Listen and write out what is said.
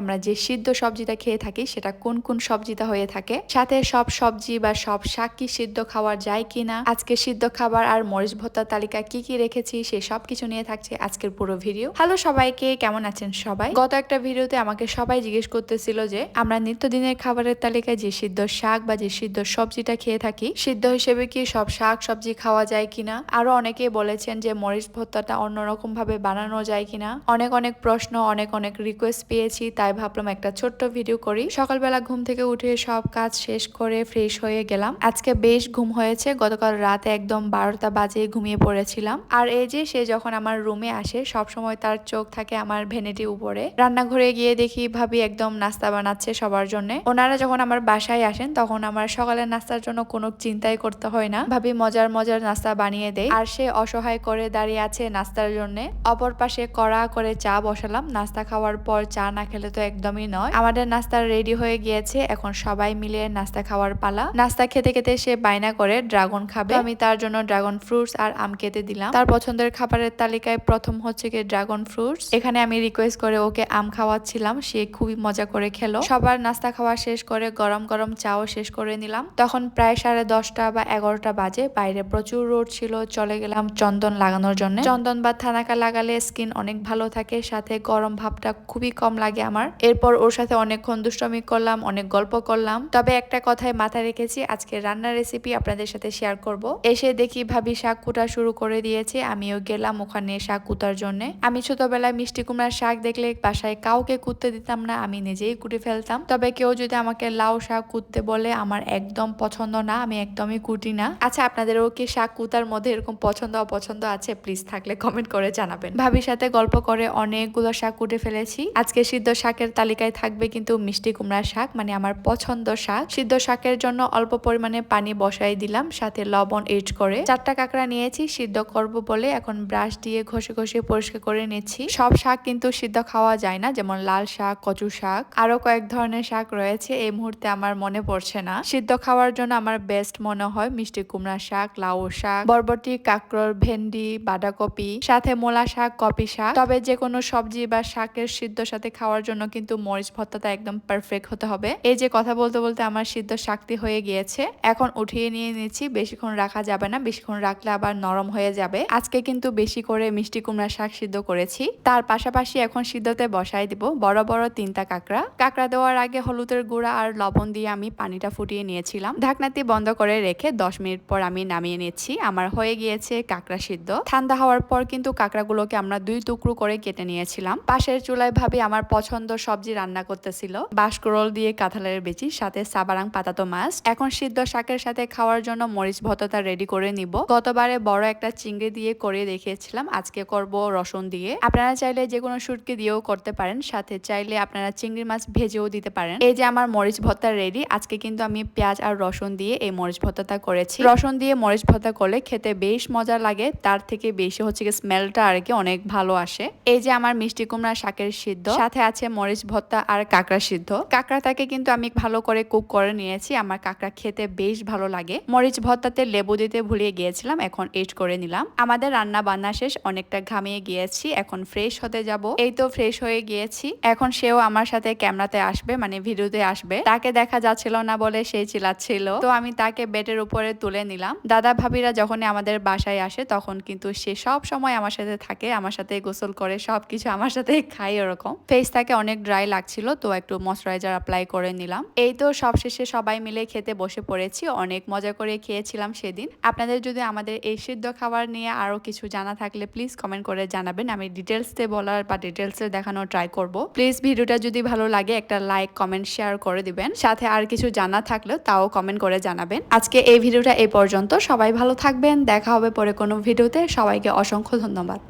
আমরা যে সিদ্ধ সবজিটা খেয়ে থাকি, সেটা কোন কোন সবজিটা হয়ে থাকে? সাথে সব সবজি বা সব শাক কি সিদ্ধ খাওয়া যায় কিনা? আজকে সিদ্ধ খাবার আর মরিচ ভর্তার তালিকা কি কি রেখেছি, সে সব কিছু নিয়ে থাকছে আজকের পুরো ভিডিও। হ্যালো সবাইকে, কেমন আছেন সবাই? গত একটা ভিডিওতে আমাকে সবাই জিজ্ঞেস করতেছিল যে, আমরা নিত্যদিনের খাবারের তালিকায় যে সিদ্ধ শাক বা যে সিদ্ধ সবজিটা খেয়ে থাকি, সিদ্ধ হিসেবে কি সব শাক সবজি খাওয়া যায় কিনা? আরও অনেকে বলেছেন যে, মরিচ ভর্তাটা অন্যরকম ভাবে বানানো যায় কিনা। অনেক অনেক প্রশ্ন, অনেক অনেক রিকোয়েস্ট পেয়েছি, তাই ভাবলাম একটা ছোট্ট ভিডিও করি। সকালবেলা ঘুম থেকে উঠে সব কাজ শেষ করে ফ্রেশ হয়ে গেলাম। আজকে বেশ ঘুম হয়েছে, গতকাল রাতে একদম বারোটা বাজে ঘুমিয়ে পড়েছিলাম। আর এই যে সে যখন আমার রুমে আসে সব সময় তার চোখ থাকে আমার ভেনেটি উপরে। রান্নাঘরে গিয়ে দেখি ভাবি একদম নাস্তা বানাচ্ছে সবার জন্য। ওনারা যখন আমার বাসায় আসেন, তখন আমার সকালের নাস্তার জন্য কোনো চিন্তাই করতে হয় না। ভাবি মজার মজার নাস্তা বানিয়ে দেয়। আর সে অসহায় করে দাঁড়িয়ে আছে নাস্তার জন্য। অপর পাশে কড়া করে চা বসালাম। নাস্তা খাওয়ার পর চা না খেলে তো একদমই নয়। আমাদের নাস্তা রেডি হয়ে গিয়েছে। এখন সবাই মিলে নাস্তা খাওয়ার পালা। নাস্তা খেতে খেতে সে বায়না করে ড্রাগন খাবে। আমি তার জন্য ড্রাগন ফ্রুটস আর আম কেটে দিলাম। তার পছন্দের খাবারের তালিকায় প্রথম হচ্ছে কি ড্রাগন ফ্রুটস। এখানে আমি রিকোয়েস্ট করে ওকে আম খাওয়াচ্ছিলাম। সে খুবই মজা করে খেলো। সবার নাস্তা খাওয়া শেষ করে গরম গরম চাও শেষ করে নিলাম। তখন প্রায় সাড়ে দশটা বা এগারোটা বাজে। বাইরে প্রচুর রোড ছিল। চলে গেলাম চন্দন লাগানোর জন্য। চন্দন বা থানাকা লাগালে স্কিন অনেক ভালো থাকে। সাথে গরম ভাবটা খুবই কম লাগে আমার এরপর ওর সাথে অনেকক্ষণ দুষ্টমি করলাম, অনেক গল্প করলাম। তবে একটা কথায় মাথায় রেখেছি, আজকে রান্নার রেসিপি আপনাদের সাথে শেয়ার করব। এসে দেখি ভাবি শাক কুটা শুরু করে দিয়েছে, আমিও গেলাম ওখানে শাক কুটার জন্য। আমি ছোটবেলায় মিষ্টি কুমড়ার শাক দেখলে বাসায় কাউকে কুটতে দিতাম না, আমি নিজেই কুটে ফেলতাম। তবে কেউ যদি আমাকে লাউ শাক কুটতে বলে, আমার একদম পছন্দ না, আমি একদমই কুটি না। আচ্ছা আপনাদেরও কি শাক কুতার মধ্যে এরকম পছন্দ, অপছন্দ আছে? প্লিজ থাকলে কমেন্ট করে জানাবেন। ভাবির সাথে গল্প করে অনেকগুলো শাক কুটে ফেলেছি। আজকে সিদ্ধ শাকের তালিকায় থাকবে কিন্তু মিষ্টি কুমড়া শাক মানে আমার পছন্দ শাক। সিদ্ধ শাকের জন্য অল্প পরিমাণে পানি বসাই দিলাম, সাথে লবণ এড করে। চারটা কাঁকড়া নিয়েছি, সিদ্ধ করব বলে এখন ব্রাশ দিয়ে ঘষে ঘষে পরিষ্কার করে নিচ্ছি। সব শাক কিন্তু সিদ্ধ খাওয়া যায় না, যেমন লাল শাক, কচু শাক আরও কয়েক ধরনের শাক রয়েছে, এই মুহূর্তে আমার মনে পড়ছে না। সিদ্ধ খাওয়ার জন্য আমার বেস্ট মনে হয় মিষ্টি কুমড়া শাক, লাউ শাক, বরবটি কাঁকড়োর ভেন্ডি, বাঁধাকপি, সাথে মোলা শাক, কপি শাক। তবে যে কোনো সবজি বা শাকের সিদ্ধ সাথে খাওয়ার জন্য কিন্তু মরিচ ভর্তাটা একদম পারফেক্ট হতে হবে। এই যে কথা বলতে বলতে আমার সিদ্ধ শাকটি হয়ে গিয়েছে, এখন উঠিয়ে নিয়ে নিচ্ছি, বেশিক্ষণ রাখা যাবে না, বেশিক্ষণ রাখলে আবার নরম হয়ে যাবে। আজকে কিন্তু বেশি করে মিষ্টি কুমড়া শাক সিদ্ধ করেছি। তার পাশাপাশি এখন সিদ্ধতে বসাই দিব বড় বড় তিনটা কাঁকড়া। কাঁকড়া দেওয়ার আগে হলুদের গুঁড়া আর লবণ দিয়ে আমি পানিটা ফুটিয়ে নিয়েছিলাম। ঢাকনাটি বন্ধ করে রেখে দশ মিনিট পর আমি নামিয়ে নিচ্ছি। আমার হয়ে গিয়েছে কাঁকড়া সিদ্ধ। ঠান্ডা হওয়ার পর কিন্তু কাঁকড়াগুলোকে আমরা দুই টুকরো করে কেটে নিয়েছিলাম। পাশের চুলায় ভাবে আমার পছন্দ সবজি রান্না করতেছিল। বাসকরোল দিয়ে কাঁঠালের বেচি, সাথে সাবারাং পাতাতো মাছ। এখন সিদ্ধ শাকের সাথে খাওয়ার জন্য মরিচ ভততা রেডি করে নিব। গতবারে বড় একটা চিংড়ি দিয়ে করে দেখিয়েছিলাম, আজকে করব রসুন দিয়ে। আপনারা চাইলে যে কোনো শুটকি দিয়েও করতে পারেন, সাথে চাইলে আপনারা চিংড়ি মাছ ভেজেও দিতে পারেন। এই যে আমার মরিচ ভত্তা রেডি আজকে কিন্তু আমি পেঁয়াজ আর রসুন দিয়ে এই মরিচ ভত্তাটা করেছি। রসুন দিয়ে মরিচ ভত্তা করলে খেতে বেশ মজা লাগে, তার থেকে বেশি হচ্ছে স্মেলটা আর কি অনেক ভালো আসে। এই যে আমার মিষ্টি কুমড়া শাকের সিদ্ধ, সাথে আছে মরিচ ভত্তা আর কাঁকড়া সিদ্ধ। কাঁকড়াটাকে কিন্তু আমি ভালো করে কুক করে নিয়েছি। আমার কাঁকড়া খেতে বেশ ভালো লাগে। মরিচ ভত্তাতে লেবু দিতে ভুলিয়ে গিয়েছিলাম, এখন এড করে নিলাম। আমাদের রান্না বান্না শেষ, অনেকটা ঘামিয়ে গিয়েছি, এখন ফ্রেশ হতে যাব। এই তো ফ্রেশ হয়ে গিয়েছি। এখন সেও আমার সাথে ক্যামেরাতে আসবে মানে ভিডিওতে আসবে। তাকে দেখা যাচ্ছিল না বলে সে চিল্লাচ্ছিল। তো আমি তাকে বেডের উপরে তুলে নিলাম। দাদা ভাবিরা যখন আমাদের বাসায় আসে, তখন কিন্তু সে সব সময় আমার সাথে থাকে, আমার সাথে গোসল করে সবকিছু আমার সাথে খাই ওরকম। ফেসটাকে অনেক ড্রাই লাগছিল, তো একটু ময়শ্চারাইজার অ্যাপ্লাই করে নিলাম। এই তো সবশেষে সবাই মিলে খেতে বসে পড়েছি, অনেক মজা করে খেয়েছিলাম সেদিন। আপনাদের যদি আমাদের এই সিদ্ধ খাবার নিয়ে আরও কিছু জানা থাকলে প্লিজ কমেন্ট করে জানাবেন, আমি ডিটেলসে বলার বা ডিটেলসে দেখানোর ট্রাই করব। প্লিজ ভিডিওটা যদি ভালো লাগে, একটা লাইক কমেন্ট শেয়ার করে দিবেন। সাথে আর কিছু জানা থাকলেও তাও কমেন্ট করে জানাবেন। আজকে এই ভিডিওটা এই পর্যন্ত, সবাই ভালো থাকবেন, দেখা হবে পরে কোনো ভিডিওতে, সবাইকে অসংখ্য ধন্যবাদ।